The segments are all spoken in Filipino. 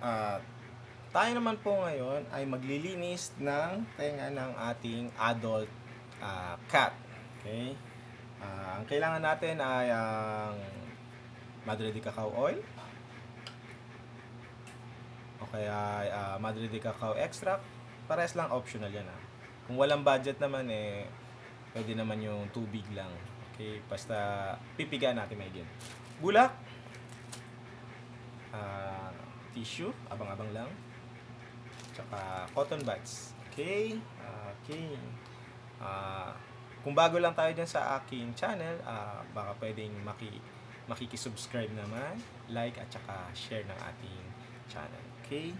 At tayo naman po ngayon ay maglilinis ng tenga ng ating adult ah, cat. Okay? Ah, ang kailangan natin ay ang Madre de Cacao oil o kaya ah, Madre de Cacao extract. Pares lang optional yan ah. Kung walang budget naman eh pwede naman yung tubig lang. Okay, basta pipiga natin may Bulak. Ah, tissue, abang-abang lang. Tsaka cotton buds. Okay? Okay. Ah, kung bago lang tayo dyan sa aking channel, ah, baka pwedeng maki makikisubscribe naman, like at saka share ng ating channel. Okay?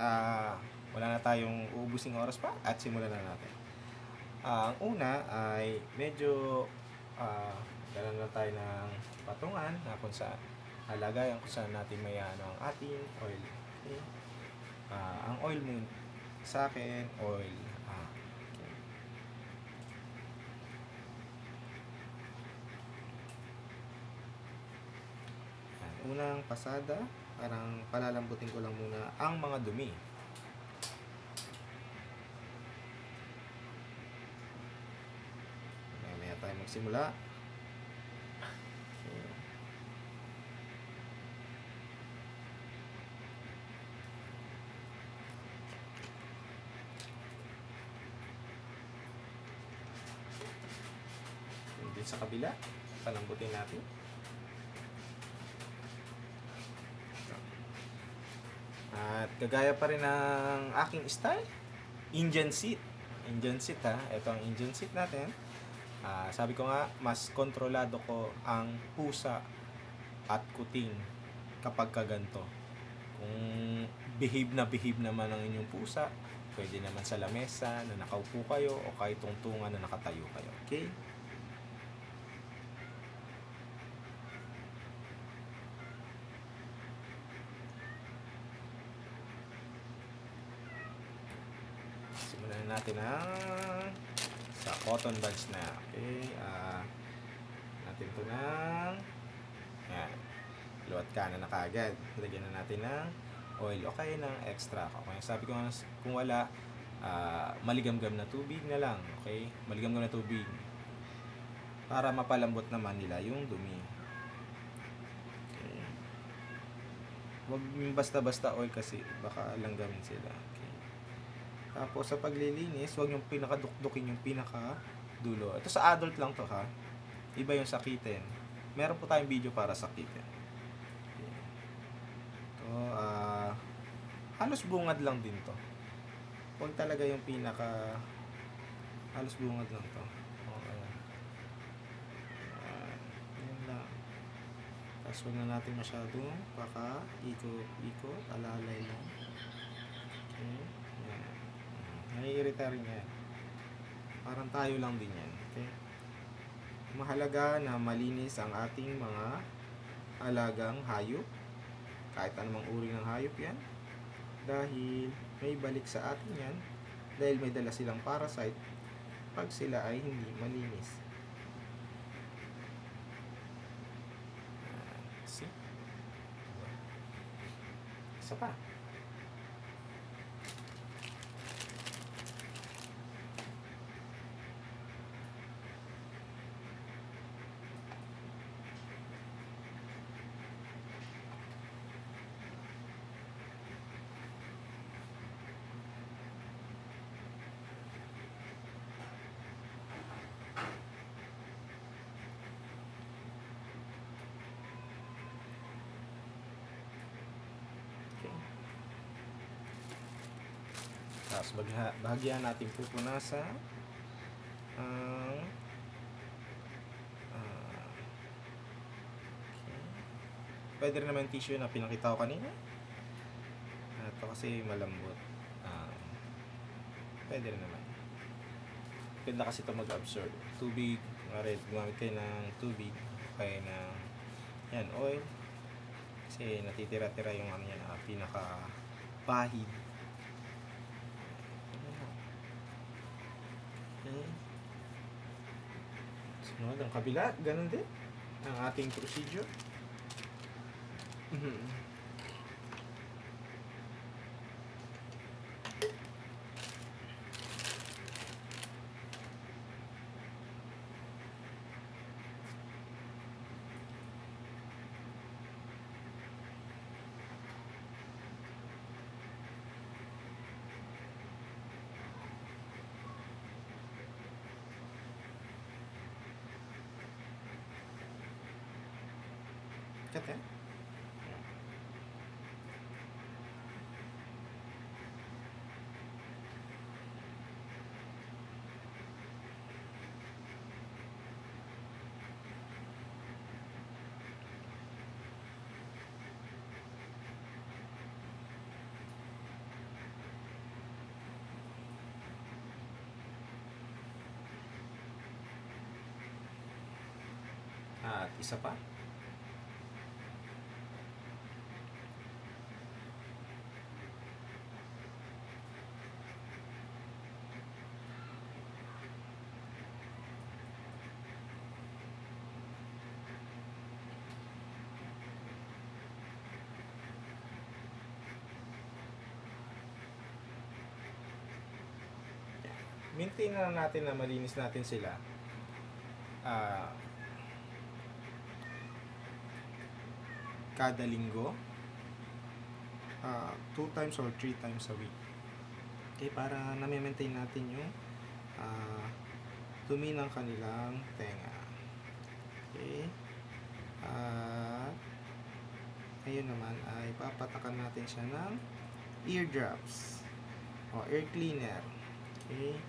Ah, wala na tayong uubusing oras pa at simulan na natin. Ah, ang una ay medyo ah, dalan lang tayo ng patungan na kung saan halagayan kung saan natin may ano ang ating oil. Okay? Ah, ang oil mo sa akin, oil. Ah, okay. Unang pasada, parang palalambutin ko lang muna ang mga dumi. Mamaya tayo magsimula. Sa kabila, palambutin natin. At kagaya pa rin ng aking style, Indian seat. Indian seat ha, ito ang Indian seat natin. Ah, sabi ko nga, mas kontrolado ko ang pusa at kuting kapag kaganto. Kung behave na behave naman ang inyong pusa, pwede naman sa lamesa na nakaupo kayo o kahit tungtungan na nakatayo kayo. Okay? Simulan na natin ang sa cotton buds na. Okay? Ah, natin ito ng yan. Luwat ka na nakagad. Lagyan na natin ng oil o kaya ng extra. Okay? Sabi ko nga, kung wala, ah, maligamgam na tubig na lang. Okay? Maligamgam na tubig. Para mapalambot naman nila yung dumi. Okay. Huwag basta-basta oil kasi baka langgamin sila. Tapos sa paglilinis, huwag yung pinakadukdukin yung pinaka dulo. Ito sa adult lang to ha. Iba yung sakitin. Meron po tayong video para sakitin. Okay. Ito, ah, halos bungad lang din to. Huwag talaga yung pinaka halos bungad lang to. Okay. Ayan. Yan lang. Tapos huwag na natin masyadong paka ikot-ikot, alalay lang. Naiirita rin yan. Parang tayo lang din yan. Okay? Mahalaga na malinis ang ating mga alagang hayop. Kahit anumang uri ng hayop yan. Dahil may balik sa atin yan. Dahil may dala silang parasite pag sila ay hindi malinis. Ah, See? Isa pa. Okay. Tapos bagha, bahagyan natin pupunasan ang ah, okay. Pwede rin naman tissue na pinakita ko kanina. Ito kasi malambot. Ah, pwede rin naman. Pwede kasi ito mag-absorb. Tubig, rin, gumamit kayo ng tubig. Kaya ng, yan, oil. Kasi natitira-tira yung ano yan, ah, pinaka Okay. Sunod ang kabila, ganun din. Ang ating procedure. Mhm. Eh. At isa pa. Maintain na natin na malinis natin sila. Ah, kada linggo ah, two times or three times a week. Okay, para na-maintain natin yung ah, dumi ng kanilang tenga. Okay. At ngayon naman ay papatakan natin siya ng eardrops o air cleaner. Okay.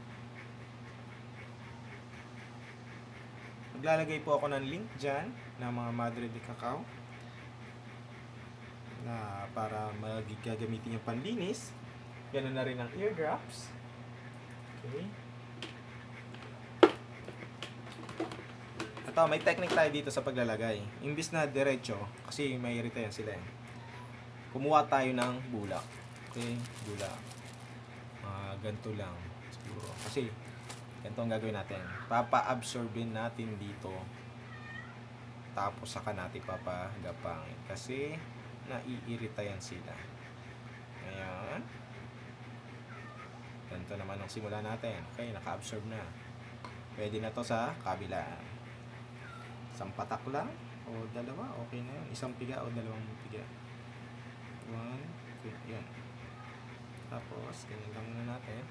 Maglalagay po ako ng link dyan ng mga Madre de Cacao na para magagamitin yung panlinis. Ganun na rin ang eardrops. Okay. Ito, may technique tayo dito sa paglalagay. Imbis na diretso, kasi may irita yan sila eh. Kumuha tayo ng bulak. Okay, bulak. Mga ganito lang siguro. Kasi, ganito ang gagawin natin. Papa-absorbin natin dito. Tapos saka natin papagapangin. Kasi, naiirita yan sila. Ngayon, ganito naman ang simula natin. Okay, naka-absorb na. Pwede na to sa kabilaan. Isang patak lang o dalawa, okay na yun. Isang piga o dalawang piga. One, two, yun. Tapos, ganyan lang muna natin.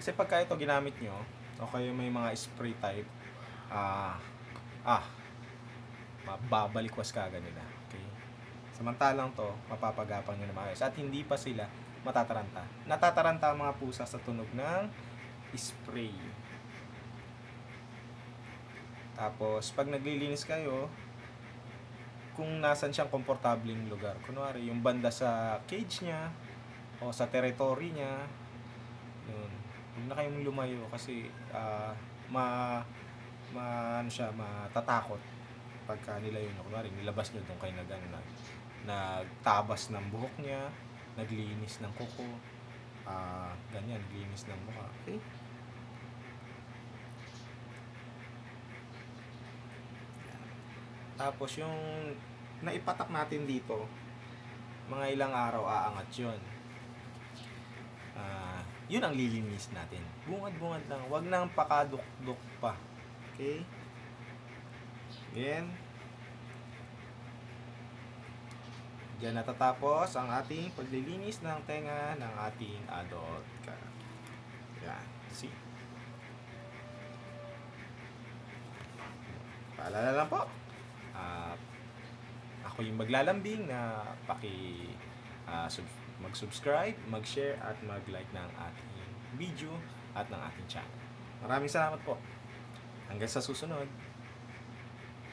Kasi pagka ito ginamit nyo, o kayo may mga spray type, ah, ah, mababalikwas ka agad nila. Okay? Samantalang to, mapapagapang na maayos. At hindi pa sila matataranta. Natataranta ang mga pusa sa tunog ng spray. Tapos, pag naglilinis kayo, kung nasan siyang komportabling lugar. Kunwari, yung banda sa cage niya, o sa territory niya, yun. Huwag na kayong lumayo kasi ah, ma, ma, ano siya, matatakot pagka nila yun. Kunwari, nilabas nyo doon kayo nag, ano, nag, nagtabas ng buhok niya, naglinis ng kuko, ah, ganyan, naglinis ng mukha. Okay? Tapos yung naipatak natin dito, mga ilang araw aangat yun. Ah, yun ang lilinis natin. Bungad-bungad lang. Huwag nang pakaduk-duk pa. Okay? Then, Diyan natatapos ang ating paglilinis ng tenga ng ating adult cat. Yan. See? Paalala lang po. Ah, ako yung maglalambing na paki ah, sub- mag-subscribe, mag-share at mag-like ng ating video at ng ating channel. Maraming salamat po. Hanggang sa susunod.